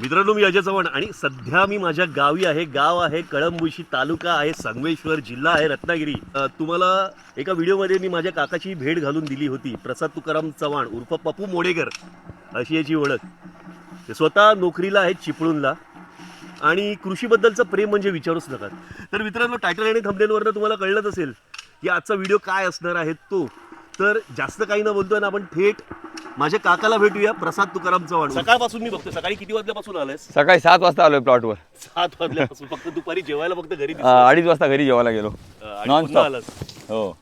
मित्रांनो मी अजय चव्हाण आणि सध्या मी माझ्या गावी आहे. गाव आहे कळंबुशी तालुका आहे संगमेश्वर जिल्हा आहे रत्नागिरी. तुम्हाला एका व्हिडिओमध्ये मी माझ्या काकाची भेट घालून दिली होती. प्रसाद तुकाराम चव्हाण उर्फ पप्पू मोडेकर अशी याची ओळख. ते स्वतः नोकरीला आहेत चिपळूणला. आणि कृषीबद्दलचं प्रेम म्हणजे विचारूच नका. तर मित्रांनो टायटल आणि थंबनेलवरनं तुम्हाला कळलंच असेल की आजचा व्हिडिओ काय असणार आहे तो. तर जास्त काही न बोलतोय ना आपण थेट माझ्या काकाला भेटूया प्रसाद तुकाराम चव्हाण सकाळपासून मी बघतोय. सकाळी किती वाजल्यापासून आलायस? सकाळी सात वाजता आलोय प्लॉटवर सात वाजल्यापासून. फक्त दुपारी जेवायला फक्त घरी. अं, अडीच वाजता घरी जेवायला गेलो. आणि नॉन पुन्हा स्टॉप आलास. हो.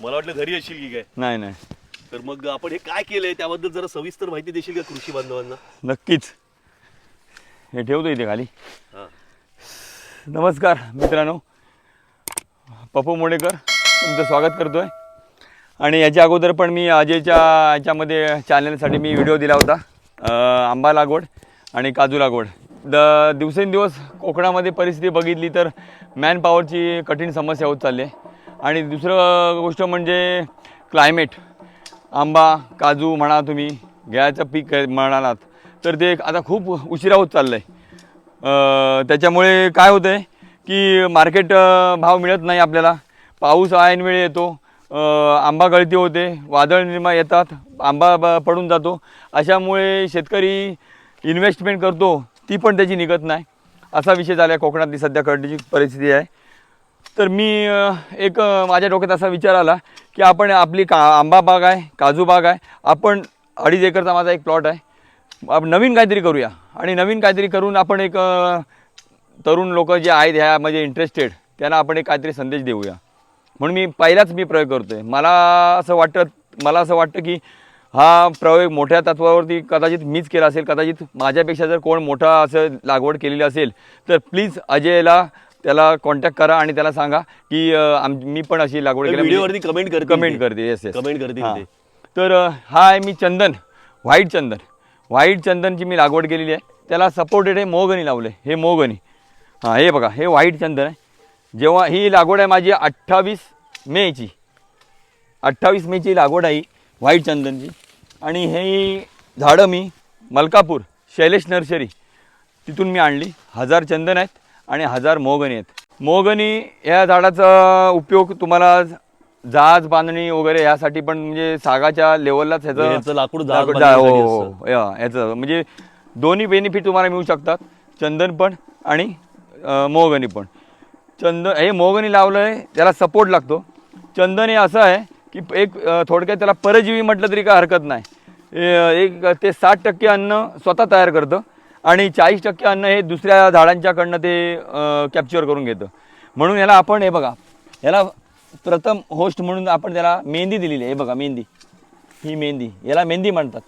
मला वाटलं घरी येशील की काय? नाही नाही. तर मग आपण हे काय केलंय त्याबद्दल जरा सविस्तर माहिती देशील का कृषी बांधवांना? नक्कीच. हे ठेवतो इथे खाली. हा. नमस्कार मित्रांनो. पप्पू मोडेकर तुमचं स्वागत करतोय. आणि याच्या अगोदर पण मी अजयच्या याच्यामध्ये चॅनलसाठी मी व्हिडिओ दिला होता. आंबा लागवड आणि काजू लागवड. द दिवसेंदिवस कोकणामध्ये परिस्थिती बघितली तर मॅनपॉवरची कठीण समस्या होत चालली आहे. आणि दुसरं गोष्ट म्हणजे क्लायमेट आंबा काजू म्हणा तुम्ही घ्यायचं पीक म्हणालात तर ते आता खूप उशिरा होत चाललं आहे त्याच्यामुळे काय होतं आहे की मार्केट भाव मिळत नाही आपल्याला. पाऊस ऐनवेळी येतो. आंबा गळती होते वादळ निर्माण येतात आंबा ब पडून जातो. अशामुळे शेतकरी इन्व्हेस्टमेंट करतो ती पण त्याची निघत नाही. असा विषय झाला आहे कोकणातली सध्या करण्याची परिस्थिती आहे. तर मी एक माझ्या डोक्यात असा विचार आला की आपण आपली का आंबा बाग आहे काजू बाग आहे आपण अडीच एकरचा माझा एक प्लॉट आहे. आपण नवीन काहीतरी करूया. आणि नवीन काहीतरी करून आपण एक तरुण लोक जे आहेत ह्यामध्ये इंटरेस्टेड त्यांना आपण एक काहीतरी संदेश देऊया. म्हणून मी पहिलाच मी प्रयोग करतो आहे मला असं वाटतं मला असं वाटतं की हा प्रयोग मोठ्या तत्वावरती कदाचित मीच केला असेल कदाचित माझ्यापेक्षा जर कोण मोठा असं लागवड केलेली असेल तर प्लीज अजयला त्याला कॉन्टॅक्ट करा आणि त्याला सांगा की मी पण अशी लागवड केली व्हिडिओवरती कमेंट करतील कमेंट. करते येस येस कमेंट करतील हां. ते. तर हा आहे मी चंदन व्हाईट चंदन. व्हाईट चंदनची मी लागवड केलेली आहे. त्याला सपोर्टेड हे मोगनी लावले हे मोगनी. हां हे बघा हे व्हाईट चंदन आहे. जेव्हा ही लागवड आहे माझी अठ्ठावीस मेची अठ्ठावीस मेची लागवड आहे व्हाईट चंदनची. आणि हे झाडं मी मलकापूर शैलेश नर्सरी तिथून मी आणली. हजार चंदन आहेत आणि हजार मोहगणी आहेत. मोहगणी या झाडाचा उपयोग तुम्हाला जहाज बांधणी वगैरे यासाठी पण म्हणजे सागाच्या लेवललाच ह्याचं याचं लाकूड हो, हो, हो. याचं. म्हणजे दोन्ही बेनिफिट तुम्हाला मिळू शकतात. चंदन पण आणि मोहगणी पण. चंदन हे मोहगणी लावलं आहे त्याला सपोर्ट लागतो. चंदन हे असं आहे की एक थोडक्यात त्याला परजीवी म्हटलं तरी काय हरकत नाही. एक ते साठ टक्के अन्न स्वतः तयार करतं आणि चाळीस टक्के अन्न हे दुसऱ्या झाडांच्याकडनं ते कॅप्चर करून घेतं. म्हणून याला आपण हे बघा याला प्रथम होस्ट म्हणून आपण त्याला मेहंदी दिलेली आहे. हे बघा मेहंदी. ही मेहंदी याला मेहंदी म्हणतात.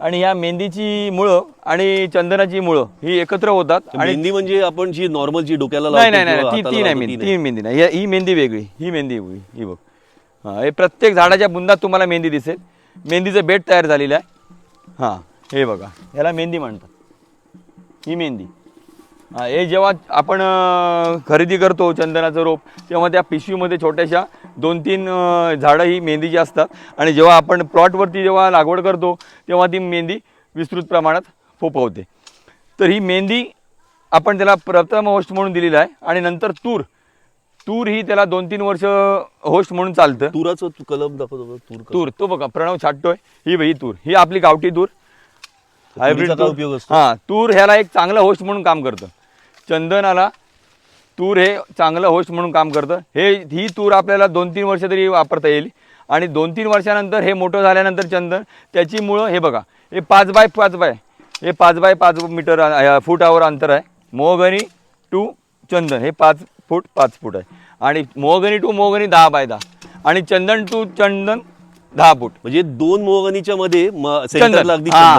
आणि ह्या मेहंदीची मुळं आणि चंदनाची मुळं ही एकत्र होतात आणि मेहंदी म्हणजे आपण जी नॉर्मल जी डोक्याला नाही नाही नाही ती ती नाही मेहंदी ती मेहंदी नाही. ही- मेहंदी वेगळी ही मेहंदी वेगळी. ही बघ. हां हे प्रत्येक झाडाच्या बुंदात तुम्हाला मेहंदी दिसेल. मेहंदीचं बेट तयार झालेलं आहे. हां हे बघा. ह्याला मेहंदी म्हणतात. ही मेहंदी. हां हे जेव्हा आपण खरेदी करतो चंदनाचं रोप तेव्हा त्या पिशवीमध्ये छोट्याशा दोन तीन झाडं ही मेहंदीची असतात. आणि जेव्हा आपण प्लॉटवरती जेव्हा लागवड करतो तेव्हा ती मेहंदी विस्तृत प्रमाणात फोपवते तर ही मेहंदी आपण त्याला प्रथम होस्ट म्हणून दिलेला आहे आणि नंतर तूर. तूर ही त्याला दोन तीन वर्ष होस्ट म्हणून चालतं. तुराचं कलम दाखवतो तूर. तूर तो बघा प्रणव छाटतोय. ही ही तूर. ही आपली गावठी तूर. काय उपयोग असतो? हां तूर ह्याला एक चांगलं होस्ट म्हणून काम करतं. चंदनाला तूर हे चांगलं होस्ट म्हणून काम करतं. हे ही तूर आपल्याला दोन तीन वर्ष तरी वापरता येईल. आणि दोन तीन वर्षानंतर हे मोठं झाल्यानंतर चंदन त्याची मुळं हे बघा हे पाच बाय पाच बाय हे पाच बाय पाच मीटर फुटावर अंतर आहे. मोहगणी टू चंदन हे पाच फूट पाच फूट आहे. आणि मोहगणी टू मोहगणी दहा बाय दहा. आणि चंदन टू चंदन दहा फूट. म्हणजे दोन मोहगणीच्या मध्ये हा, चंदन.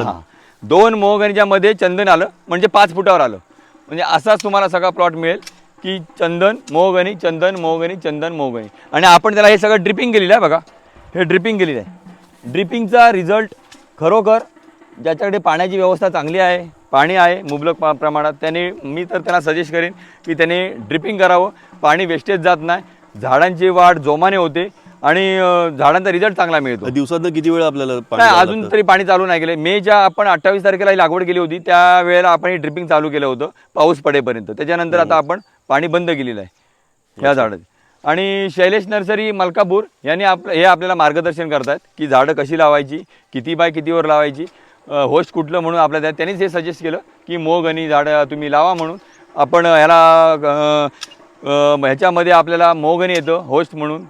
हा. दोन मोहगणीच्या मध्ये चंदन आलं म्हणजे पाच फुटावर आलं. म्हणजे असाच तुम्हाला सगळा प्लॉट मिळेल की चंदन मोहगणी चंदन मोहगणी चंदन मोहगणी आणि आपण त्याला हे सगळं ड्रिपिंग केलेलं आहे बघा. हे ड्रिपिंग केलेलं आहे. ड्रिपिंगचा रिझल्ट खरोखर ज्याच्याकडे पाण्याची व्यवस्था चांगली आहे पाणी आहे मुबलक प्रमाणात त्याने मी तर त्यांना सजेस्ट करेन की त्याने ड्रिपिंग करावं. पाणी वेस्टेज जात नाही. झाडांची वाढ जोमाने होते आणि झाडांचा रिझल्ट चांगला मिळतो. दिवसातनं किती वेळ आपल्याला अजून? तरी पाणी चालू नाही केलं मेच्या आपण अठ्ठावीस तारखेला ही लागवड केली होती. त्या वेळेला आपण ही ड्रिपिंग चालू केलं होतं पाऊस पडेपर्यंत. त्याच्यानंतर आता आपण पाणी बंद केलेलं आहे. ह्या झाडात आणि शैलेश नर्सरी मलकापूर यांनी आप हे आपल्याला मार्गदर्शन करतात की झाडं कशी लावायची किती बाय कितीवर लावायची होस्ट कुठलं म्हणून आपल्या त्या त्यांनीच हे सजेस्ट केलं की मोग आणि झाडं तुम्ही लावा म्हणून. आपण ह्याला ह्याच्यामध्ये आपल्याला मोगणी येतं होस्ट म्हणून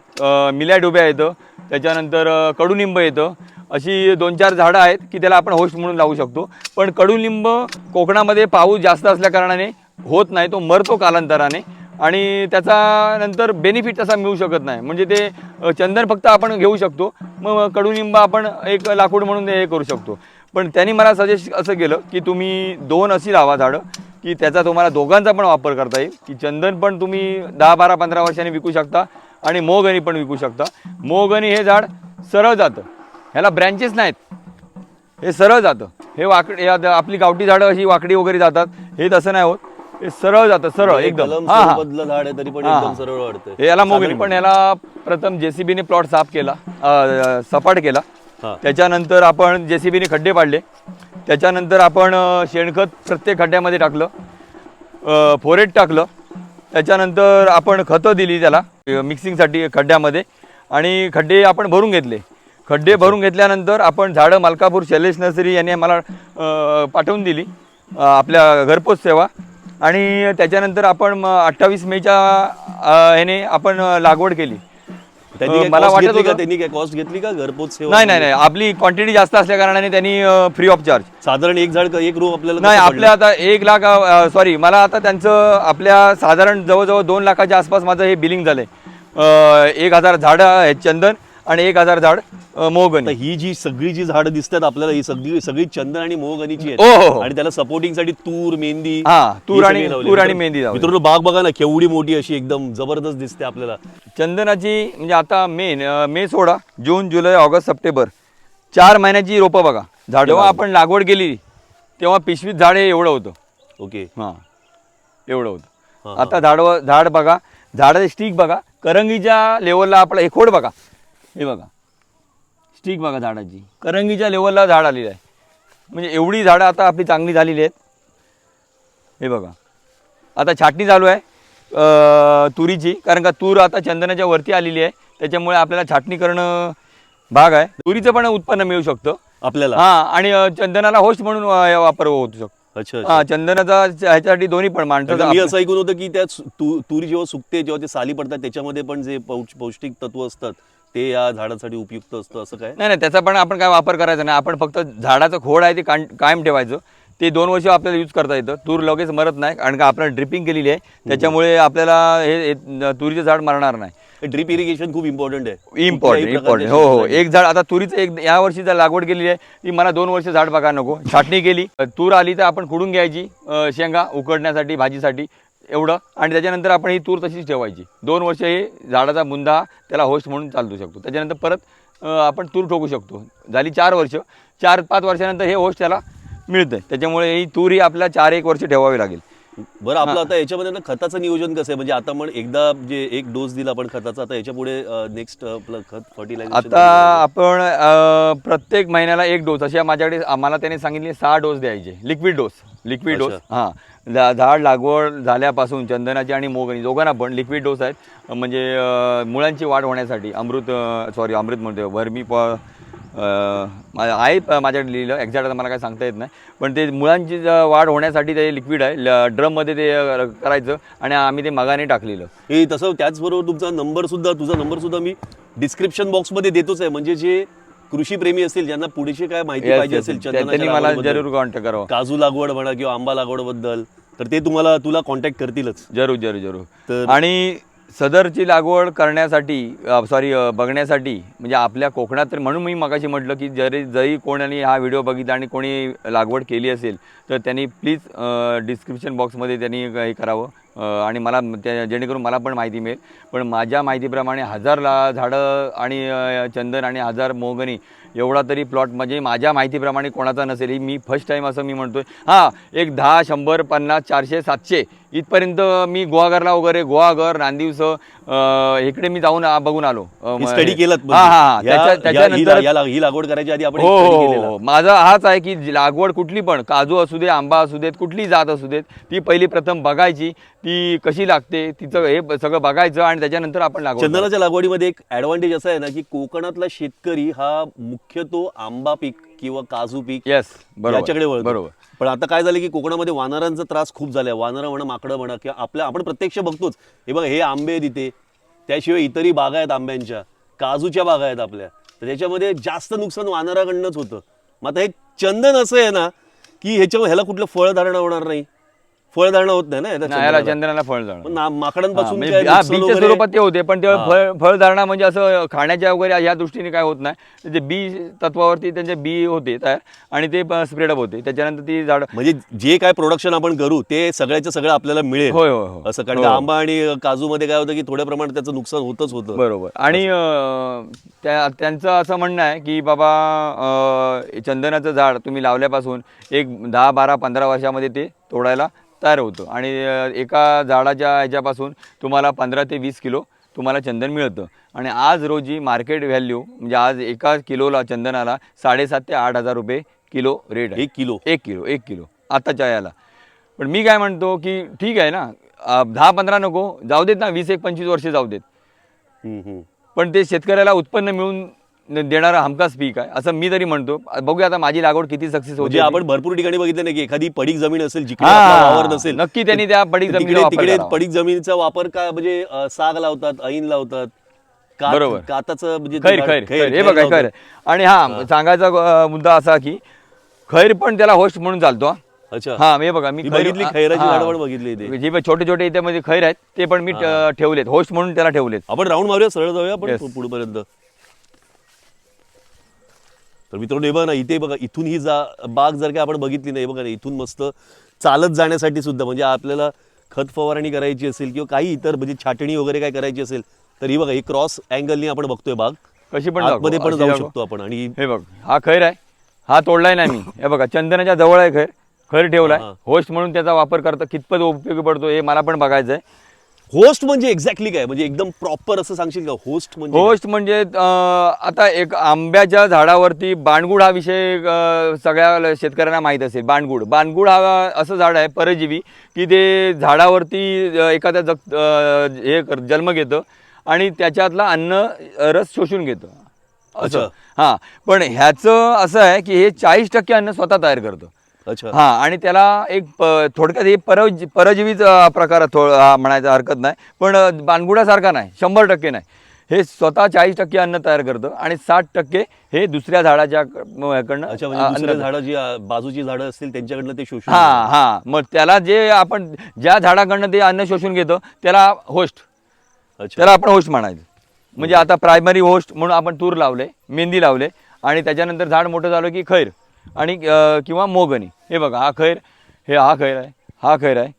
मिल्या डुब्या येतं त्याच्यानंतर कडुनिंब येतं. अशी दोन चार झाडं आहेत की त्याला आपण होस्ट म्हणून लावू शकतो. पण कडुलिंब कोकणामध्ये पाऊस जास्त असल्याकारणाने होत नाही तो मरतो कालांतराने. आणि त्याचा नंतर बेनिफिट तसा मिळू शकत नाही. म्हणजे ते चंदन फक्त आपण घेऊ शकतो. मग कडुनिंब आपण एक लाकूड म्हणून हे करू शकतो. पण त्यांनी मला सजेस्ट असं केलं की तुम्ही दोन अशी लावा झाडं की त्याचा तुम्हाला दोघांचा पण वापर करता येईल. की चंदन पण तुम्ही दहा बारा पंधरा वर्षांनी विकू शकता आणि मोगनी पण विकू शकता. मोगनी हे झाड सरळ जातं. ह्याला ब्रँचेस नाहीत. हे सरळ जातं. हे वाकडी आपली गावठी झाडं अशी वाकडी वगैरे जातात. हे तसं नाही होत. हे सरळ जातं सरळ म्हणजे एकदम. हा हा. स्वरूपातलं झाड आहे तरी पण एकदम. सरळ वाढतंय. याला मोगरी पण. याला प्रथम जेसीबीने प्लॉट साफ केला अ, सपाट केला. हा. त्याच्यानंतर आपण जेसीबीने खड्डे पाडले. त्याच्यानंतर आपण अ, शेणखत प्रत्येक खड्ड्यामध्ये टाकलं. फोरेट टाकलं. त्याच्यानंतर आपण खतं दिली त्याला अ, मिक्सिंगसाठी खड्ड्यामध्ये. आणि खड्डे आपण भरून घेतले. खड्डे भरून घेतल्यानंतर आपण झाडं मलकापूर शैलेश नर्सरी यांनी मला पाठवून दिली. अ, आपल्या घरपोच सेवा. आणि त्याच्यानंतर आपण अठ्ठावीस मेच्या ह्याने आपण लागवड केली. त्यांनी मला वाटत होतं- त्यांनी काय कॉस्ट घेतली का? घरपोच सेवा नाही नाही नाही. आपली क्वांटिटी जास्त असल्या कारणाने त्यांनी फ्री ऑफ चार्ज साधारण एक झाड एक रो आपल्याला नाही आपल्या आता एक लाख सॉरी मला आता त्यांचं आपल्या साधारण जवळजवळ दोन लाखाच्या आसपास माझं हे बिलिंग झालंय. एक हजार झाडं आहेत चंदन आणि एक हजार झाड मोहगनी. ही जी सगळी जी झाडं दिसतात आपल्याला ही सगळी सगळी चंदन आणि मोहगनीची हो, हो, हो. आणि त्याला सपोर्टिंगसाठी तूर मेहंदी हा, तूर आणि-. तूर आणि मेहंदी. मित्रांनो बाग बघा ना केवढी मोठी अशी एकदम जबरदस्त दिसते आपल्याला. चंदनाची म्हणजे आता मे मे सोळा जून जुलै ऑगस्ट सप्टेंबर चार महिन्याची रोपं बघा. झाड जेव्हा आपण लागवड केली तेव्हा पिशवीत झाड हे एवढं होतं. ओके. हां. एवढं होतं. आता झाड झाड बघा. झाडाचे स्टिक बघा. करंगीच्या लेवलला आपलं हे खोड बघा. हे बघा. स्टिक बघा झाडाची. करंगीच्या लेवलला झाड आलेलं आहे. म्हणजे एवढी झाडं आता आपली चांगली झालेली आहेत. हे बघा. आता छाटणी चालू आहे. तुरीची. कारण का तूर आता चंदनाच्या वरती आलेली आहे. त्याच्यामुळे आपल्याला छाटणी करणं भाग आहे. तुरीचं पण उत्पन्न मिळू शकतं. आपल्याला? हां आणि चंदनाला होस्ट म्हणून वापर होऊ शकतो अच्छा. हा चंदनाचा ह्याच्यासाठी दोन्ही पण माणसं कारण मी असं ऐकून होतं की त्या तुरी जेव्हा सुकते जेव्हा ते साली पडतात त्याच्यामध्ये पण जे पौष- पौष्टिक तत्व असतात ते या झाडासाठी उपयुक्त असतं असं काय? नाही नाही त्याचा पण आपण काय वापर करायचा नाही. आपण फक्त झाडाचं खोड आहे ते कायम ठेवायचं. ते दोन वर्ष आपल्याला यूज करता येतं. तूर लगेच मरत नाही. कारण का आपण ड्रिपिंग केलेली आहे. त्याच्यामुळे आपल्याला हे हे तुरीचं झाड मरणार नाही. ड्रीप इरिगेशन खूप इम्पॉर्टंट आहे. इम्पॉर्टंट इम्पॉर्टंट हो हो. एक झाड आता तुरीचं एक या वर्षी जर लागवड केलेली आहे ती मला दोन वर्ष झाड बघा नको. छाटणी केली. तूर आली तर आपण खुडून घ्यायची अं, शेंगा उकडण्यासाठी भाजीसाठी. एवढं. आणि त्याच्यानंतर आपण ही तूर तशीच ठेवायची. दोन वर्ष हे झाडाचा बुंदा त्याला होस्ट म्हणून चालू शकतो. त्याच्यानंतर परत आपण तूर ठोकू शकतो. झाली चार वर्ष. चार पाच वर्षानंतर हे होस्ट त्याला मिळतं त्याच्यामुळे ही तूर ही आपल्याला चार एक वर्ष ठेवावी लागेल. बरं आपलं आता याच्यामध्ये ना खताचं नियोजन कसं आहे? म्हणजे आता पण एकदा जे एक डोस दिला आपण खताचा आता याच्यापुढे नेक्स्ट आपलं खत फर्टिलायझर आता आपण प्रत्येक महिन्याला एक डोस अशा माझ्याकडे आम्हाला त्याने सांगितले सहा डोस द्यायचे. Liquid dose liquid dose. हां. झाड लागवड झाल्यापासून चंदनाची आणि मोगणी दोघांना पण लिक्विड डोस आहेत. म्हणजे मुळांची वाढ होण्यासाठी अमृत सॉरी अमृत म्हणतो वर्मी प आहे माझ्याकडे लिहिलं. एक्झॅक्ट आता मला काय सांगता येत नाही. पण ते मुळांची वाढ होण्यासाठी ते लिक्विड आहे. ल- ड्रममध्ये ते करायचं आणि आम्ही ते मगाने टाकलेलं. हे तसं त्याचबरोबर तुमचा नंबर सुद्धा तुझा नंबर सुद्धा मी डिस्क्रिप्शन बॉक्समध्ये देतोच आहे. म्हणजे जे कृषी प्रेमी असतील ज्यांना पुढची काय माहिती पाहिजे. असेल त्यांनी मला लागवडीबद्दल, जरूर कॉन्टॅक्ट करावं. काजू लागवड म्हणा किंवा आंबा लागवडबद्दल तर ते तुम्हाला तुला कॉन्टॅक्ट करतीलच. जरूर जरूर जरूर. आणि सदरची लागवड करण्यासाठी सॉरी बघण्यासाठी म्हणजे आपल्या कोकणात तर म्हणून मी मगाशी म्हटलं की जरी जरी कोणाने हा व्हिडिओ बघितला आणि कोणी लागवड केली असेल तर त्यांनी प्लीज डिस्क्रिप्शन बॉक्समध्ये त्यांनी हे करावं. आणि मला त्या जेणेकरून मला पण माहिती मिळेल. पण माझ्या माहितीप्रमाणे हजार ला झाडं आणि चंदन आणि हजार मोगनी एवढा तरी प्लॉट म्हणजे माझ्या माहितीप्रमाणे कोणाचा नसेल. मी फर्स्ट टाईम असं मी म्हणतोय. हां एक दहा शंभर पन्नास चारशे सातशे. इथपर्यंत मी गोवाघरला वगैरे गोवाघर नांदिवसं इकडे मी जाऊन बघून आलो स्टडी केलं हा हा ही लागवड करायच्या आधी आपण हो हो, हो. हो. माझा हाच आहे की लागवड कुठली पण काजू असू दे आंबा असू देत कुठली जात असू देत ती पहिली प्रथम बघायची ती कशी लागते तिचं हे सगळं बघायचं आणि त्याच्यानंतर आपण लागवड करायची. चंदनाच्या लागवडीमध्ये एक ऍडव्हान्टेज असा आहे ना की कोकणातला शेतकरी हा मुख्यतो आंबा पीक किंवा काजू पीक येस बरोबर याच्याकडे वळतो. बरोबर. पण आता काय झालं की कोकणामध्ये वानरांचा त्रास खूप झालाय. वानरं म्हणा माकडं म्हणा किंवा आपल्या आपण प्रत्यक्ष बघतोच. हे बघा हे आंबे आहेत इथे. त्याशिवाय इतरही बागा आहेत आंब्यांच्या. काजूच्या बागा आहेत आपल्या. तर त्याच्यामध्ये जास्त नुकसान वानराकडनंच होतं. मग आता हे चंदन असं आहे ना की ह्याच्या ह्याला कुठलं फळधारणा होणार नाही. फळधारणा होत नाही ना नाही, याला. चंदनाला फळ जाणं. पण ना- माकडांपासून काय नुकसान बीच्या वगैरे- स्वरूपात ते होते पण ते फळ फळधारणा म्हणजे असं खाण्याच्या वगैरे या दृष्टीने काय होत नाही. त्याचे बी तत्वावरती त्यांचे बी होते तयार आणि ते स्प्रेडअप होते. त्याच्यानंतर ती झाड म्हणजे जे काय प्रोडक्शन आपण करू ते सगळ्याचं सगळं आपल्याला मिळेल. होय होय होय. असं कारण हो. का आंबा आणि काजू मध्ये काय होतं की थोड्या प्रमाणात त्याचं नुकसान होतच होतं. बरोबर. आणि अं, त्या त्यांचं असं म्हणणं आहे की बाबा अं, चंदनाचं झाड तुम्ही लावल्यापासून एक दहा बारा पंधरा वर्षामध्ये ते तोडायला तयार होतं. आणि एका झाडाच्या ह्याच्यापासून तुम्हाला पंधरा ते वीस किलो तुम्हाला चंदन मिळतं. आणि आज रोजी मार्केट व्हॅल्यू म्हणजे आज एका किलोला चंदनाला साडेसात ते आठ हजार रुपये किलो रेट आहे. एक किलो? एक किलो एक किलो. आताच्या याला. पण मी काय म्हणतो की ठीक आहे ना दहा पंधरा नको जाऊ देत ना वीस एक पंचवीस वर्षे जाऊ देत. पण ते शेतकऱ्याला उत्पन्न मिळून देणारा हमखास पीक आहे. असं मी तरी म्हणतो. बघूया आता माझी लागवड किती सक्सेस म्हणजे होते आपण भरपूर ठिकाणी बघितलं नाही की एखादी पडीक जमीन असेल जिकडे वावर नसेल नक्की त्यांनी त्या पडीक तर जमिनीला तिकडे. पडीक जमिनीचा वापर का म्हणजे साग लावतात ऐन लावतात बरोबर. काताचं म्हणजे खैर खैर हे बघा. खैर आणि हा सांगायचा मुद्दा असा की खैर पण त्याला होस्ट म्हणून चालतो. अच्छा. हा हे बघा मी मी बघितली खैराची पण बघितली जे छोटे छोटे इथे मध्ये खैर आहेत ते पण मी ठेवलेत. होस्ट म्हणून त्याला ठेवलेत. आपण राऊंड मारूया सरळ जाऊया आपण. पुढपर्यंत. तर मित्रांनो हे बघा ना इथे बघा इथून ही जा बाग जर का आपण बघितली नाही बघा ना इथून मस्त चालत जाण्यासाठी सुद्धा म्हणजे आपल्याला खत फवारणी करायची असेल किंवा काही इतर म्हणजे छाटणी वगैरे काय करायची असेल तर ही बघा ही क्रॉस अँगलनी आपण बघतोय बाग. कशी पण दाखव, पण जाऊ. शकतो आपण. आणि हे बघ हा खैर आहे हा तोडलाय नाही मी. हे बघा चंदनाच्या जवळ आहे खैर खैर ठेवलाय. होस्ट म्हणून त्याचा वापर करता कितपत उपयोगी पडतो हे मला पण बघायचं आहे होस्ट म्हणजे एक्झॅक्टली काय? म्हणजे एकदम प्रॉपर असं सांगशील का? होस्ट म्हणजे? होस्ट म्हणजे अं, आता एक आंब्याच्या झाडावरती बाणगुड हा विषय अं, सगळ्या शेतकऱ्यांना माहीत असेल. बाणगुड बाणगुड हा असं झाड आहे परजीवी की ते झाडावरती अं, एखाद्या जग अं, हे कर जन्म घेतं आणि त्याच्यातला अन्न अं, रस शोषून घेतं. असं. अच्छा. हां. पण ह्याचं असं आहे की हे चाळीस टक्के अन्न स्वतः तयार करतं. अच्छा. हा आणि त्याला एक थोडक्यात हे परज परजीवीच प्रकार म्हणायचा हरकत नाही. पण अं, बाणगुडासारखा नाही. शंभर टक्के नाही. हे स्वतः चाळीस टक्के अन्न तयार करतं आणि साठ टक्के हे दुसऱ्या झाडाच्या क- म- ह्याकडनं अच्छा अं, म्हणजे झाडं जी बाजूची झाडं असतील त्यांच्याकडनं ते शोषून हा. हा. मग त्याला जे आपण ज्या झाडाकडनं ते अन्न शोषून घेतो त्याला होस्ट. अच्छा. त्याला आपण होस्ट म्हणायचं. म्हणजे आता प्रायमरी होस्ट म्हणून आपण तूर लावले मेहंदी लावले आणि त्याच्यानंतर झाड मोठं झालं की खैर. आणि किंवा मोगनी. हे बघा हा खैर हे हा खैर आहे हा खैर आहे.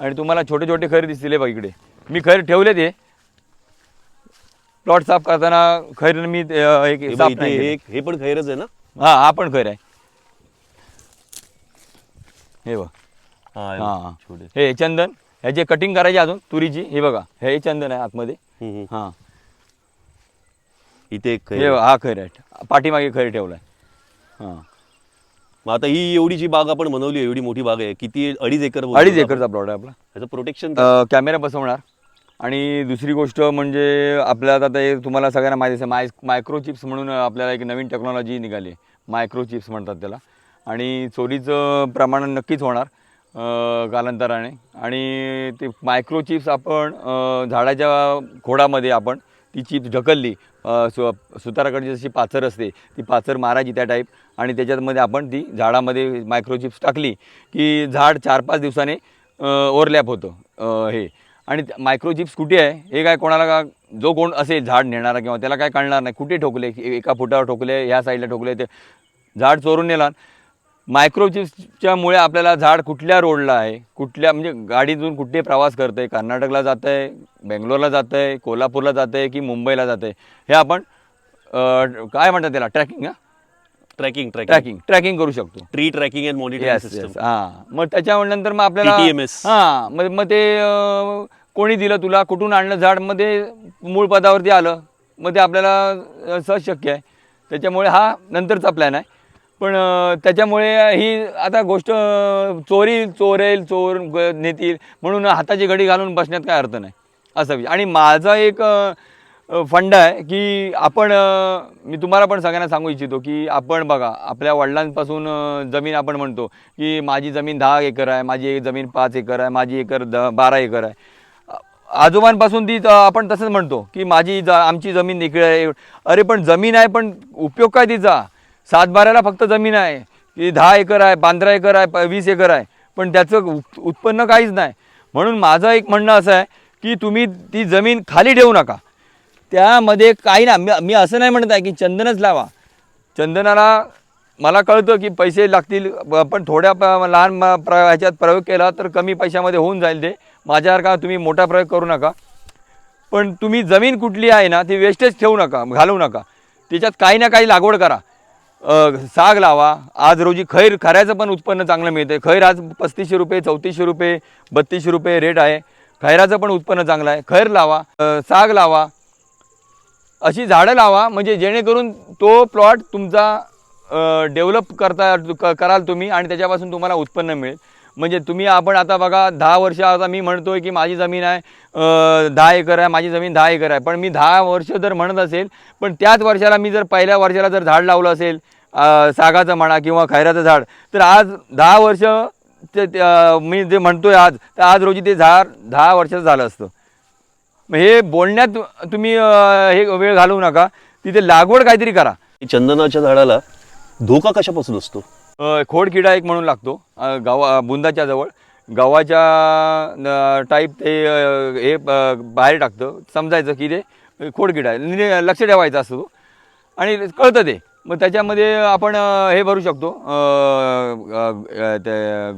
आणि तुम्हाला छोटे छोटे खैर दिसतील हे बघा इकडे. मी खैर ठेवले ते प्लॉट साफ करताना खैर मी एक हे साफ नाही पण खैरच आहे ना? हा हा पण खैर आहे. हे बघ. हा हे चंदन ह्याचे कटिंग करायचे अजून तुरीची. हे बघा हे चंदन आहे आतमध्ये. हा. इथे हे हा खैर आहे. पाठीमागे खैर ठेवलाय. हा. मग आता ही एवढी जी बाग आपण बनवली आहे, एवढी मोठी बाग आहे किती अडीच एकर बोलतो अडीच आपण. एकरचा प्लॉट आहे आपला. त्याचं प्रोटेक्शन अं, कॅमेरा बसवणार. आणि दुसरी गोष्ट म्हणजे आपल्याला आता तुम्हाला सगळ्यांना माहिती असेल माय मायक्रोचिप्स म्हणून आपल्याला एक नवीन टेक्नॉलॉजी निघाली. मायक्रोचिप्स म्हणतात त्याला. आणि चोरीचं प्रमाण नक्कीच होणार अं, कालांतराने. आणि ते मायक्रोचिप्स आपण अं, झाडाच्या खोडामध्ये आपण ती चिप्स ढकलली सु सुताराकडची जशी पाचर असते ती पाचर मारायची त्या टाईप आणि त्याच्यामध्ये आपण ती झाडामध्ये मायक्रोचिप्स टाकली की झाड चार पाच दिवसाने ओव्हरलॅप होतं हे. आणि मायक्रोचिप्स कुठे आहे? हे काय कोणाला का जो कोण असेल झाड नेणारा किंवा त्याला काय कळणार नाही. कुठे ठोकले? एका फुटावर ठोकले ह्या साईडला ठोकले ते झाड चोरून नेला. मायक्रोचिप्सच्या मुळे आपल्याला झाड कुठल्या रोडला आहे कुठल्या म्हणजे गाडीतून कुठे प्रवास करतं आहे कर्नाटकला जातं आहे बेंगलोरला जातं आहे कोल्हापूरला जातं आहे की मुंबईला जातं आहे हे आपण काय म्हणतात त्याला? ट्रॅकिंग हां? ट्रॅकिंग ट्रॅकिंग ट्रॅकिंग करू शकतो. ट्री ट्रॅकिंग अँड मॉनिटरिंग हा. मग त्याच्यानंतर मग आपल्याला. हा मग मग ते कोणी दिलं तुला? कुठून आणलं झाड? मग ते मूळ पदावरती आलं. मग ते आपल्याला सहज शक्य आहे. त्याच्यामुळे हा नंतरचा प्लॅन आहे. पण त्याच्यामुळे ही आता गोष्ट चोरी चोरेल चोर नेतील म्हणून हाताची घडी घालून बसण्यात काय अर्थ नाही. असं विचार. आणि माझा एक फंड आहे की आपण मी तुम्हाला पण सगळ्यांना सांगू इच्छितो की आपण बघा आपल्या वडिलांपासून जमीन आपण म्हणतो की माझी जमीन दहा एकर आहे माझी एक जमीन पाच एकर आहे माझी एकर द बारा एकर आहे. आजोबांपासून ती आपण तसंच म्हणतो की माझी ज आमची जमीन इकडे आहे. अरे पण जमीन आहे पण उपयोग काय तिचा? सातबाऱ्याला फक्त जमीन आहे. की दहा एकर आहे पंधरा एकर आहे प- वीस एकर आहे. पण त्याचं उत्पन्न काहीच नाही. म्हणून माझं एक म्हणणं असं आहे की तुम्ही ती जमीन खाली ठेवू नका. त्यामध्ये काही ना मी मी असं नाही म्हणत आहे की चंदनच लावा. चंदनाला मला कळतं की पैसे लागतील. पण थोड्या प- लहान प्र ह्याच्यात प्रयोग केला तर कमी पैशामध्ये होऊन जाईल ते. माझ्यासारखा तुम्ही मोठा प्रयोग करू नका. पण तुम्ही जमीन कुठली आहे ना ती वेस्टेज ठेवू नका घालवू नका. त्याच्यात काही ना काही लागवड करा. साग लावा. आज रोजी खैर खऱ्याचं पण उत्पन्न चांगलं मिळतं खैर आज पस्तीसशे रुपये चौतीसशे रुपये बत्तीसशे रुपये रेट आहे. खैराचं पण उत्पन्न चांगलं आहे. खैर लावा साग लावा. अशी झाडं लावा म्हणजे जेणेकरून तो प्लॉट तुमचा डेव्हलप करता क- कराल तुम्ही आणि त्याच्यापासून तुम्हाला उत्पन्न मिळेल. म्हणजे तुम्ही आपण आता बघा दहा वर्ष आता मी म्हणतोय की माझी जमीन आहे दहा एकर आहे माझी जमीन दहा एकर आहे. पण मी दहा वर्ष जर म्हणत असेल पण त्याच वर्षाला मी जर पहिल्या वर्षाला जर झाड लावलं असेल सागाचं म्हणा किंवा खैराचं झाड तर आज दहा वर्ष ते मी जे म्हणतोय आज तर आज रोजी ते झाड दहा वर्षाचं झालं असतं. मग हे बोलण्यात तुम्ही हे वेळ घालवू नका. तिथे लागवड काहीतरी करा. चंदनाच्या झाडाला धोका कशापासून असतो? खोडकिडा एक म्हणून लागतो. गावा बुंदाच्या जवळ. गव्हाच्या टाईप ते हे बाहेर टाकतं. समजायचं की ते खोडकिडा आहे. म्हणजे लक्ष ठेवायचं असतो तो. आणि कळतं ते. मग त्याच्यामध्ये आपण हे भरू शकतो.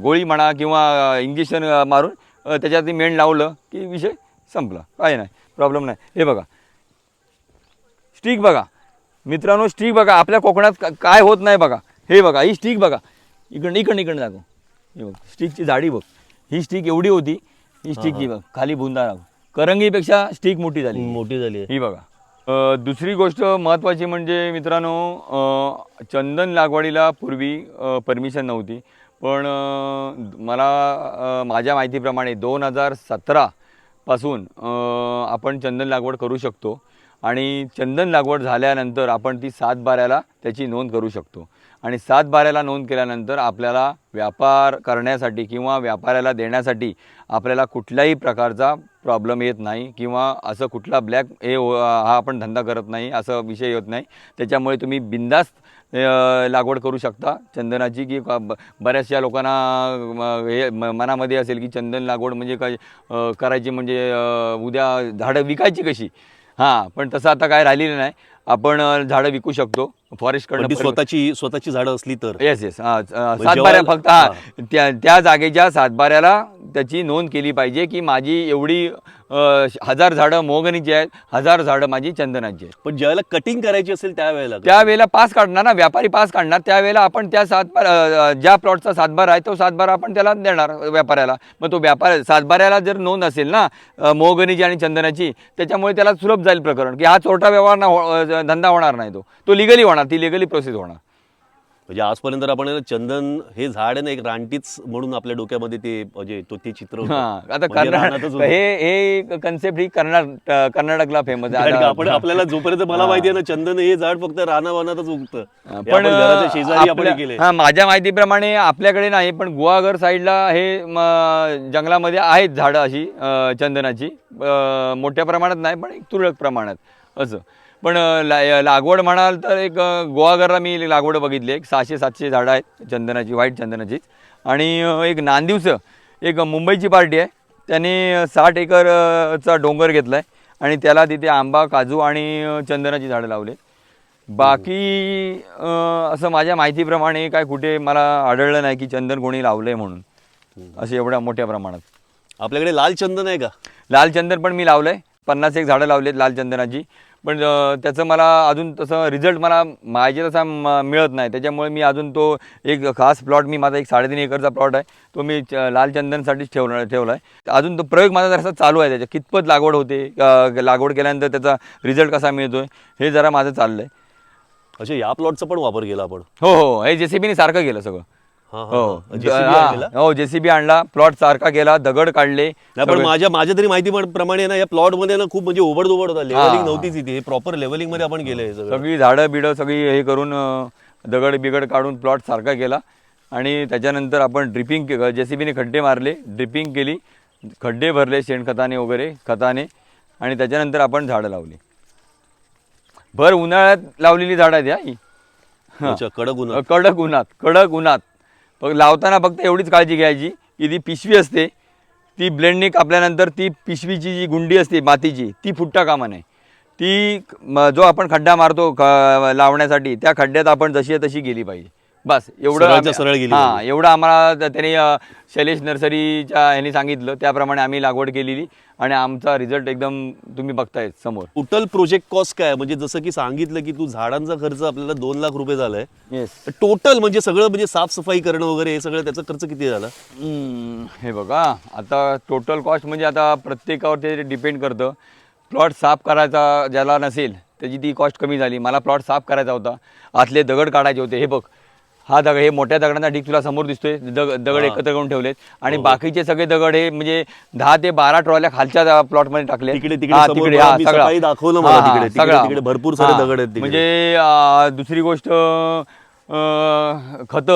गोळी म्हणा किंवा इंजेक्शन मारून त्याच्यात ते मेण लावलं की विषय संपला. काही नाही. प्रॉब्लेम नाही. हे बघा. स्टिक बघा. मित्रांनो स्टिक बघा. आपल्या कोकणात काय होत नाही बघा. हे बघा ही स्टिक बघा. इकडं इकडं इकडं दाखव. हे बघ स्टिकची जाडी बघ. ही स्टिक एवढी होती ही स्टिक ही बघ खाली बुंदा राव करंगीपेक्षा स्टिक मोठी झाली. मोठी झाली ही बघा. दुसरी गोष्ट महत्त्वाची म्हणजे मित्रांनो चंदन लागवडीला पूर्वी परमिशन नव्हती. पण मला माझ्या माहितीप्रमाणे दोन हजार सतरापासून आपण चंदन लागवड करू शकतो. आणि चंदन लागवड झाल्यानंतर आपण ती सात बाऱ्याला त्याची नोंद करू शकतो. आणि सात बाऱ्याला नोंद केल्यानंतर आपल्याला व्यापार करण्यासाठी किंवा व्यापाऱ्याला देण्यासाठी आपल्याला कुठल्याही प्रकारचा प्रॉब्लेम येत नाही किंवा असं कुठला ब्लॅक हे हो- हा आपण धंदा करत नाही असं विषय येत नाही. त्याच्यामुळे तुम्ही बिंदास्त लागवड करू शकता. चंदनाची की बऱ्याचशा लोकांना हे म- मनामध्ये असेल की चंदन लागवड म्हणजे काय करायची म्हणजे उद्या झाडं विकायची कशी? हां पण तसं आता काय राहिलेलं नाही. आपण झाडं विकू शकतो. पण ती फॉरेस्टकडनं स्वतःची स्वतःची झाडं असली तर. येस येस सातबाऱ्या फक्त हा त्या त्या जागेच्या सातबाऱ्याला त्याची नोंद केली पाहिजे की माझी एवढी अ, हजार झाडं मोहगणीची आहेत हजार झाडं माझी चंदनाची आहेत. पण ज्यावेळेला कटिंग करायची असेल त्यावेळेला त्यावेळेला पास काढणार ना व्यापारी पास काढणार त्यावेळेला आपण त्या सातबार अ, ज्या प्लॉटचा सातबार आहे तो सातबार आपण त्याला देणार व्यापाऱ्याला. मग तो व्यापार सातबाऱ्याला जर नोंद असेल ना अ, मोहगणीची आणि चंदनाची त्याच्यामुळे त्याला सुलभ जाईल प्रकरण की हा चोरटा व्यवहार ना हो- अ, धंदा होणार नाही तो. तो लिगली होणार. ती लिगली प्रोसेस होणार. म्हणजे आजपर्यंत आपण आहे ना चंदन हे झाड आहे ना एक रानटीच म्हणून आपल्या डोक्यामध्ये ते म्हणजे तो ते चित्र होतं. हा आता म्हणजे रानातच कर्नाटक होतं. हे हे कन्सेप्ट ही कर्नाटक कर्नाटकला फेमस कारण का आपण आपल्याला जोपर्यंत मला माहिती आहे ना चंदन हे झाड फक्त रानावानातच उगतं. हे पण आपण घराच्या शेजारी आपण आपल्या- केले हा माझ्या माहितीप्रमाणे आपल्याकडे नाही पण गुहागर साईडला हे म, जंगलामध्ये आहेत झाडं अशी अ, चंदनाची. अ, मोठ्या प्रमाणात नाही पण एक तुरळक प्रमाणात असं. पण ला- लागवड म्हणाल तर एक अ, गुहागरला मी लागवड बघितली एक सहाशे सातशे झाडं आहेत चंदनाची व्हाईट चंदनाची आणि एक नांदिवचं एक मुंबईची पार्टी आहे. त्याने साठ एकर अ, चा डोंगर घेतला आहे आणि त्याला तिथे आंबा काजू आणि चंदनाची झाडं लावले बाकी असं माझ्या माहितीप्रमाणे काय कुठे मला आढळलं नाही की चंदन कोणी लावलंय म्हणून. असं एवढ्या मोठ्या प्रमाणात. आपल्याकडे लाल चंदन आहे का? लाल चंदन पण मी लावलंय. पन्नास एक झाडं लावलेत लाल चंदनाची. पण त्याचं मला अजून तसं रिझल्ट मला पाहिजे तसा मिळत नाही. त्याच्यामुळे मी अजून तो एक खास प्लॉट मी माझा एक साडेतीन एकरचा प्लॉट आहे. तो मी च- लाल चंदनसाठीच ठेवला ठेवला आहे अजून तो प्रयोग माझा जरासा चालू आहे त्याच्या. कितपत लागवड होते लागवड केल्यानंतर त्याचा रिझल्ट कसा मिळतो हे जरा माझं चाललं आहे अच्छा या प्लॉटचा पण वापर केला आपण. हो हो हे जेसीबीने सारखं केलं सगळं. हा, हा, हो. JCB आणलेला? जेसीबी आणला. प्लॉट सारखा केला दगड काढले नाही पण माझ्या माझ्या तरी माहिती पण- प्रमाणे ना या प्लॉटमध्ये ना खूप म्हणजे ओबड दोबड होता लेवलिंग नव्हतीच इथे. प्रॉपर लेवलिंगमध्ये आपण केलंय सगळं. सगळी झाडं बिडं सगळी हे करून अं, दगड बिगड काढून प्लॉट सारखा केला आणि त्याच्यानंतर आपण ड्रिपिंग जेसीबीने खड्डे मारले ड्रिपिंग केली. खड्डे भरले शेणखताने वगैरे खताने. आणि त्याच्यानंतर आपण झाडं लावली. भर उन्हाळ्यात लावलेली झाडं आहेत या ही. अच्छा कडक उन्हा कडक उन्हात कडक उन्हात. फक्त लावताना फक्त एवढीच काळजी घ्यायची की ती पिशवी असते ती ब्लेंडने कापल्यानंतर ती पिशवीची जी गुंडी असते मातीची ती फुटता कामा नये. ती जो आपण खड्डा मारतो ख- लावण्यासाठी त्या खड्ड्यात आपण जशी आहे तशी गेली पाहिजे. बस एवढं सरळ गेली हां. एवढं आम्हाला त्यांनी शैलेश नर्सरीच्या ह्यांनी सांगितलं त्याप्रमाणे आम्ही लागवड केलेली आणि आमचा रिझल्ट एकदम तुम्ही बघताय समोर. टोटल प्रोजेक्ट कॉस्ट काय? म्हणजे जसं की सांगितलं की तू झाडांचा खर्च आपल्याला दोन लाख रुपये झालाय. येस टोटल म्हणजे सगळं म्हणजे साफसफाई करणं वगैरे हे सगळं त्याचा खर्च किती झाला? हे बघा आता टोटल कॉस्ट म्हणजे आता प्रत्येकावर ते डिपेंड करतं. प्लॉट साफ करायचा ज्याला नसेल त्याची ती कॉस्ट कमी झाली. मला प्लॉट साफ करायचा होता. आतले दगड काढायचे होते हे बघ. हा दगड हे मोठ्या दगडांचा ढीक तुला समोर दिसतोय. दग दगड हा. एकत्र करून ठेवलेत. आणि बाकीचे सगळे दगड हे म्हणजे दहा ते बारा ट्रॉल्या खालच्या प्लॉटमध्ये टाकले तिकडे- तिकडे दाखवलं मला भरपूर सारे दगड आहेत. म्हणजे दुसरी गोष्ट खत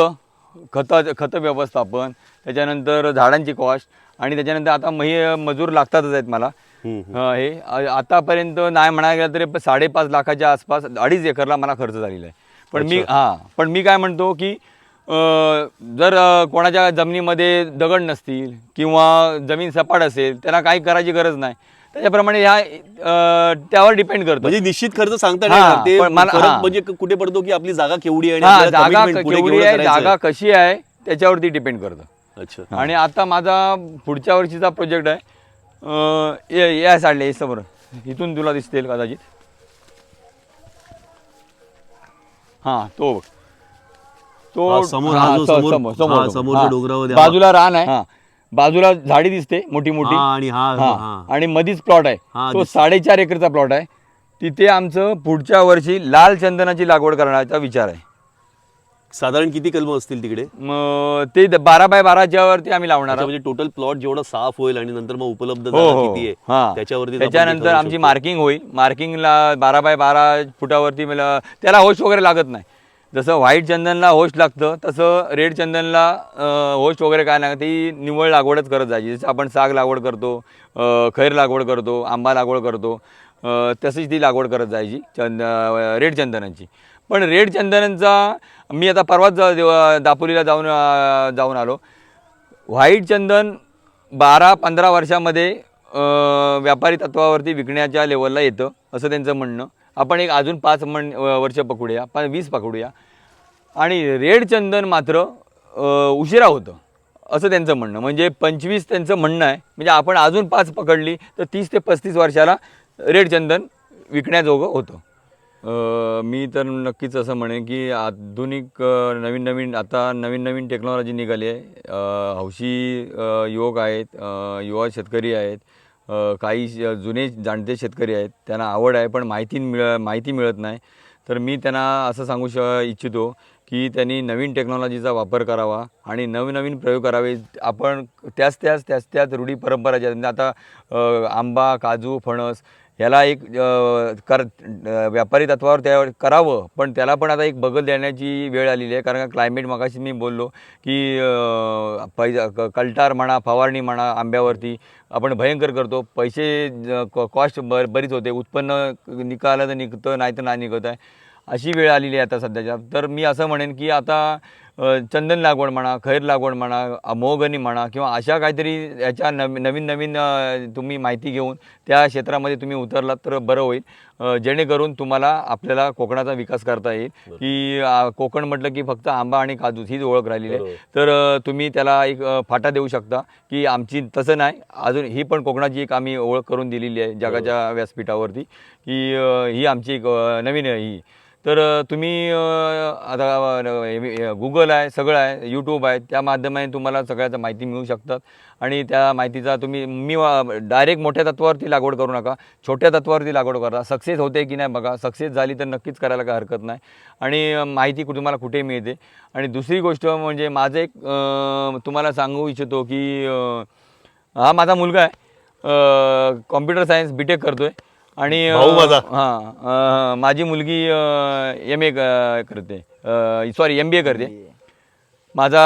खत खत व्यवस्थापन त्याच्यानंतर झाडांची कॉस्ट आणि त्याच्यानंतर आता मही मजूर लागतातच आहेत मला. हे आतापर्यंत नाही म्हणायला गेलं तरी साडेपाच लाखाच्या आसपास अडीच एकरला मला खर्च झालेला आहे. पण मी हां पण मी काय म्हणतो की जर कोणाच्या जमिनीमध्ये दगड नसतील किंवा जमीन सपाट असेल त्यांना काही करायची गरज नाही. त्याच्याप्रमाणे ह्या त्यावर डिपेंड करतो. म्हणजे निश्चित खर्च सांगता. म्हणजे कुठे पडतो की आपली जागा केवढी आहे जागा केवढी आहे जागा कशी आहे त्याच्यावरती डिपेंड करतं. अच्छा. आणि आता माझा पुढच्या वर्षीचा प्रोजेक्ट आहे. ये- हे समोर. इथून तुला दिसतील कदाचित. हां तो बघ. तो हा, समोर हा हा, जो समोर- समोर समोर हा, समोर. समोरच्या हा. डोंगरावर. बाजूला रान आहे हा बाजूला झाडी दिसते मोठी मोठी हा, आणि हा हा. हा आणि मधीच प्लॉट आहे तो. साडेचार एकरचा प्लॉट आहे तिथे आमचं पुढच्या वर्षी लाल चंदनाची लागवड करण्याचा विचार आहे साधारण किती कलम असतील तिकडे? मग ते द- बारा बाय बाराच्या वरती आम्ही लावणार अच्छा, आहोत. म्हणजे टोटल प्लॉट जेवढा साफ होईल आणि नंतर मग उपलब्ध हो जागा हो किती आहे त्याच्यावरती आपण ते त्याच्यानंतर ठरवू आमची शकतो. मार्किंग होईल. मार्किंगला बारा बाय बारा फुटावरती मला त्याला होस्ट वगैरे लागत नाही. जसं व्हाईट चंदनला होस्ट लागतं तसं रेड चंदनला होस्ट वगैरे काय नाही. ती निवळ लागवडच करत जायची. जसं आपण साग लागवड करतो अं, खैर लागवड करतो आंबा लागवड करतो अं, तशीच ती लागवड करत जायची चंद रेड चंदनाची. पण रेड चंदनांचा मी आता परवाच जा- देव- दापोलीला जाऊन जाऊन आलो. व्हाईट चंदन बारा पंधरा वर्षामध्ये व्यापारी तत्वावरती विकण्याच्या लेवलला येतं असं त्यांचं म्हणणं. आपण एक अजून पाच म्हण वर्ष पकडूया पा वीस पकडूया. आणि रेड चंदन मात्र उशिरा होतं असं त्यांचं म्हणणं. म्हणजे पंचवीस त्यांचं म्हणणं आहे. म्हणजे आपण अजून पाच पकडली तर तीस ते पस्तीस वर्षाला रेड चंदन विकण्याजोगं होतं. मी तर नक्कीच असं म्हणेन की आधुनिक नवीन नवीन आता नवीन नवीन टेक्नॉलॉजी निघाली आहे. हौशी युवक आहेत युवा शेतकरी आहेत काही जुने जाणते शेतकरी आहेत त्यांना आवड आहे पण माहिती मिळ माहिती मिळत नाही. तर मी त्यांना असं सांगू श इच्छितो की त्यांनी नवीन टेक्नॉलॉजीचा वापर करावा आणि नवनवीन प्रयोग करावे. आपण त्याच त्याच त्याच त्याच रूढी परंपराच्या ज्या आता आंबा काजू फणस ह्याला एक कर व्यापारी तत्वावर त्या करावं. पण त्याला पण आता एक बगल देण्याची वेळ आलेली आहे. कारण का क्लायमेट मगाशी मी बोललो की अं, पैसा क- कल्टार म्हणा फवारणी म्हणा आंब्यावरती आपण भयंकर करतो. पैसे ज- कॉ- कॉस्ट बर बरीच होते. उत्पन्न निकालं तर निघतं नाही तर नाही निघत आहे. अशी वेळ आलेली आहे आता सध्याच्या. तर मी असं म्हणेन की आता चंदन लागवड म्हणा खैर लागवड म्हणा मोहगणी म्हणा किंवा अशा काहीतरी याच्या नव नवीन नवीन तुम्ही माहिती घेऊन त्या क्षेत्रामध्ये तुम्ही उतरलात तर बरं होईल. जेणेकरून तुम्हाला आपल्याला कोकणाचा विकास करता येईल. की कोकण म्हटलं की फक्त आंबा आणि काजूच हीच ओळख राहिलेली आहे. तर तुम्ही त्याला एक फाटा देऊ शकता की आमची तसं नाही. अजून ही पण कोकणाची एक आम्ही ओळख करून दिलेली आहे जगाच्या व्यासपीठावरती की ही आमची एक नवीन ही तर तुम्ही आता गुगल आहे सगळं आहे यूट्यूब आहे त्या माध्यमाने तुम्हाला सगळ्याचा माहिती मिळू शकतात. आणि त्या माहितीचा तुम्ही मी डायरेक्ट मोठ्या तत्वावरती लागवड करू नका. छोट्या तत्वावरती लागवड करा. सक्सेस होते की नाही बघा. सक्सेस झाली तर नक्कीच करायला काय हरकत नाही. आणि माहिती कु- तुम्हाला कुठे मिळते. आणि दुसरी गोष्ट म्हणजे माझं एक तुम्हाला सांगू इच्छितो की हा माझा मुलगा आहे. कॉम्प्युटर सायन्स बी टेक आहे आणि अ, भाऊ माझा. हां माझी मुलगी एम ए करते. सॉरी एम बी ए करते. माझा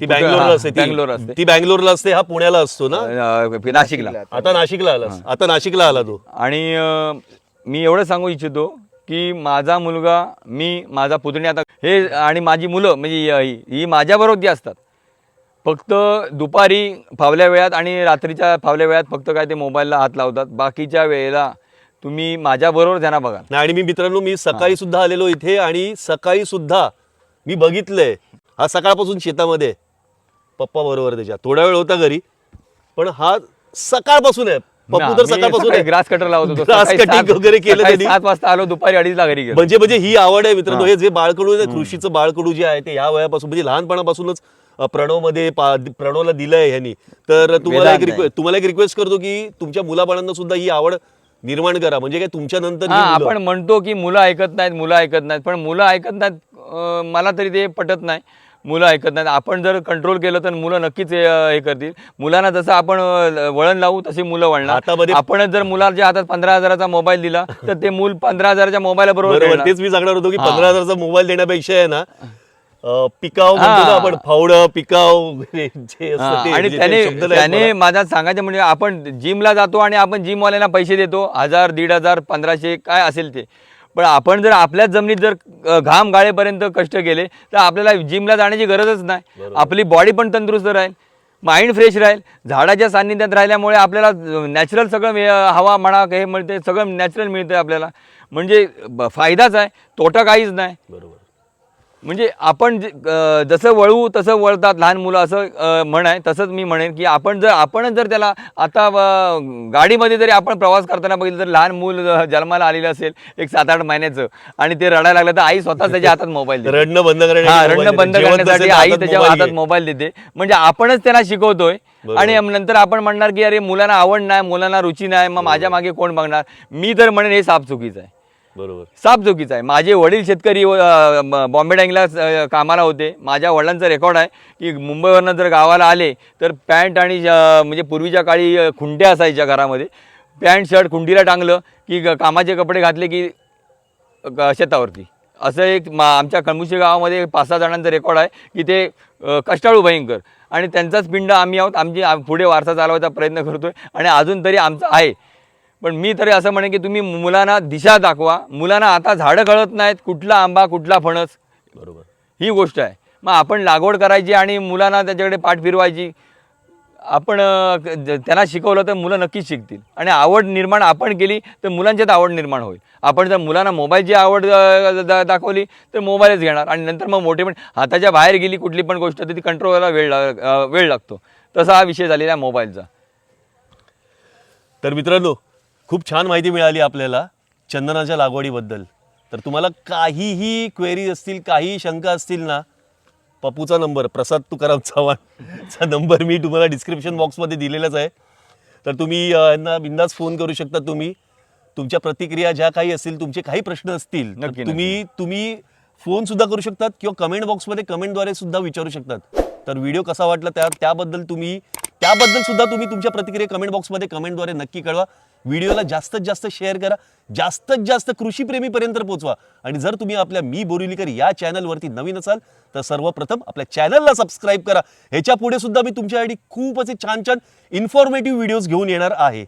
ती बँगलोरला असते ती. बँगलोर असते. ती बँगलोरला असते हा पुण्याला असतो ना? अ, नाशिकला. आता नाशिकला आलास. आता नाशिकला आला तो. आणि अ, मी एवढं सांगू इच्छितो की माझा मुलगा मी माझा पुतणी आता हे आणि माझी मुलं म्हणजे ही ही माझ्याबरोबर ती असतात. फक्त दुपारी फावल्या वेळात आणि रात्रीच्या फावल्या वेळात फक्त काय ते मोबाईलला हात लावतात. बाकीच्या वेळेला तुम्ही माझ्याबरोबर त्यांना बघा. नाही आणि मी मित्रांनो मी सकाळी सुद्धा आलेलो इथे आणि सकाळी सुद्धा मी बघितलंय. हा सकाळपासून शेतामध्ये. आहे. पप्पा बरोबर त्याच्या. थोडा वेळ होता घरी पण हा सकाळपासून आहे. पप्पू तर सकाळपासून आहे. ग्रास कटर लावत होतो. Grass सकाळी cutting सात- वगैरे केलं सकाळी त्यांनी. सात वाजता आलो दुपारी अडीचला घरी गेलो. म्हणजे म्हणजे ही आवड आहे मित्रांनो. हे. जे बाळकडू आहे, कृषीचं बाळकडू जे आहे ते या वयापासून म्हणजे लहानपणापासूनच प्रणवमध्ये प्रणवला दिलंय ह्यांनी. तर तुम्हाला एक वेदांत रिक्वेस्ट तुम्हाला एक रिक्वेस्ट करतो की तुमच्या मुलाबाळांना सुद्धा ही आवड निर्माण करा. म्हणजे काय तुमच्या नंतर हा आपण म्हणतो की मुलं ऐकत नाहीत मुलं ऐकत नाहीत. पण मुलं ऐकत नाहीत अं, मला तरी ते पटत नाही. मुलं ऐकत नाहीत. आपण जर कंट्रोल केलं तर मुलं नक्कीच हे हे करतील. मुलांना जसं आपण अं, वळण लावू तशी मुलं वळणार. हातामध्ये- आपणच जर मुलाच्या हातात पंधरा हजाराचा मोबाईल दिला तर ते मूल पंधरा हजाराच्या मोबाईल बरोबर बरोबर. खेळणार. तेच मी सांगणार होतो की हा. पंधरा हजारचा मोबाईल देण्यापेक्षा आहे ना पिकाव म्हणतो ना. आपण फावड पिकाव जे असतं ते- आणि ते त्याने शब्द त्याने मला. माझा सांगायचं म्हणजे आपण जिमला जातो आणि आपण जिमवाल्यांना पैसे देतो हजार दीड हजार पंधराशे काय असेल ते. पण आपण जर आपल्याच जमिनीत जर अ, घाम गाळेपर्यंत कष्ट केले तर आपल्याला जिमला जाण्याची गरजच नाही. आपली बॉडी पण तंदुरुस्त राहील माइंड फ्रेश राहील झाडाच्या सान्निध्यात राहिल्यामुळे आपल्याला नॅचरल सगळं मिळ- हवा म्हणा हे मिळते सगळं नॅचरल मिळतं आपल्याला. म्हणजे ब- फायदाच आहे तोटा काहीच नाही. बरोबर. म्हणजे आपण जे- जसं वळू तसं वळतात लहान मुलं असं म्हण आहे तसंच मी म्हणेन की आपण जर आपणच जर त्याला आता गाडीमध्ये जरी आपण प्रवास करताना बघितलं तर लहान मूल जन्माला आलेलं असेल एक सात आठ महिन्याचं आणि ते रडायला लागलं तर आई स्वतः त्याच्या हातात मोबाईल देते. रडणं बंद हा रडणं बंद करण्यासाठी आई त्याच्या हातात. मोबाईल देते म्हणजे आपणच त्यांना शिकवतोय. आणि नंतर आपण म्हणणार की अरे मुलांना आवड नाही मुलांना रुची नाही मग माझ्या मागे कोण बघणार मी तर म्हणेन हे साफ चुकीचं आहे बरोबर. साप चुकीचं आहे. माझे वडील शेतकरी बॉम्बे डँगला कामाला होते. माझ्या वडिलांचा रेकॉर्ड आहे की मुंबईवरनं जर गावाला आले तर पॅन्ट आणि म्हणजे पूर्वीच्या काळी खुंट्या असायच्या घरामध्ये. पॅन्ट शर्ट खुंटीला टांगलं की ग- कामाचे कपडे घातले की ग- शेतावरती. असं एक मा आमच्या कळमुशी गावामध्ये पाच सहा जणांचा रेकॉर्ड आहे की ते कष्टाळू भयंकर. आणि त्यांचाच पिंड आम्ही आहोत. आमची पुढे वारसा चालवायचा प्रयत्न करतो आहे आणि अजून तरी आमचा आहे. पण मी तरी असं म्हणेन की तुम्ही मुलांना दिशा दाखवा. मुलांना आता झाडं कळत नाहीत कुठला आंबा कुठला फणस. बरोबर. ही गोष्ट आहे. मग आपण लागवड करायची आणि मुलांना त्याच्याकडे पाठ फिरवायची. आपण त्यांना शिकवलं तर मुलं नक्कीच शिकतील. आणि आवड निर्माण आपण केली तर मुलांच्यात आवड निर्माण होईल. आपण जर मुलांना मोबाईलची आवड दाखवली तर मोबाईलच घेणार. आणि नंतर मग मोठे पण हाताच्या बाहेर गेली कुठली पण गोष्ट तर ती कंट्रोल व्हायला वेळ लाग- वेळ लागतो. तसा हा विषय झालेला आहे मोबाईलचा. तर मित्रांनो खूप छान माहिती मिळाली आपल्याला चंदनाच्या लागवडीबद्दल. तर तुम्हाला काहीही क्वेरी असतील काही शंका असतील ना पप्पूचा नंबर प्रसाद तुकाराम चव्हाणचा नंबर मी तुम्हाला डिस्क्रिप्शन बॉक्समध्ये दिलेलाच आहे. तर तुम्ही यांना बिंदास फोन करू शकता तुम्ही. तुमच्या प्रतिक्रिया ज्या काही असतील तुमचे काही प्रश्न असतील तुम्ही तुम्ही फोन सुद्धा करू शकतात किंवा कमेंट बॉक्समध्ये कमेंटद्वारे सुद्धा विचारू शकतात. तर व्हिडिओ कसा वाटला त्या त्याबद्दल तुम्ही त्याबद्दल सुद्धा तुम्ही तुमच्या प्रतिक्रिया कमेंट बॉक्समध्ये कमेंटद्वारे नक्की कळवा. व्हिडिओला जास्तीत जास्त शेअर करा. जास्तीत जास्त कृषीप्रेमीपर्यंत पोहोचवा. आणि जर तुम्ही आपल्या मी बोरिलीकर या चॅनलवरती नवीन असाल तर सर्वप्रथम आपल्या चॅनलला सबस्क्राईब करा. ह्याच्या पुढे सुद्धा मी तुमच्यासाठी खूप असे छान छान इन्फॉर्मेटिव्ह व्हिडिओज घेऊन येणार आहे.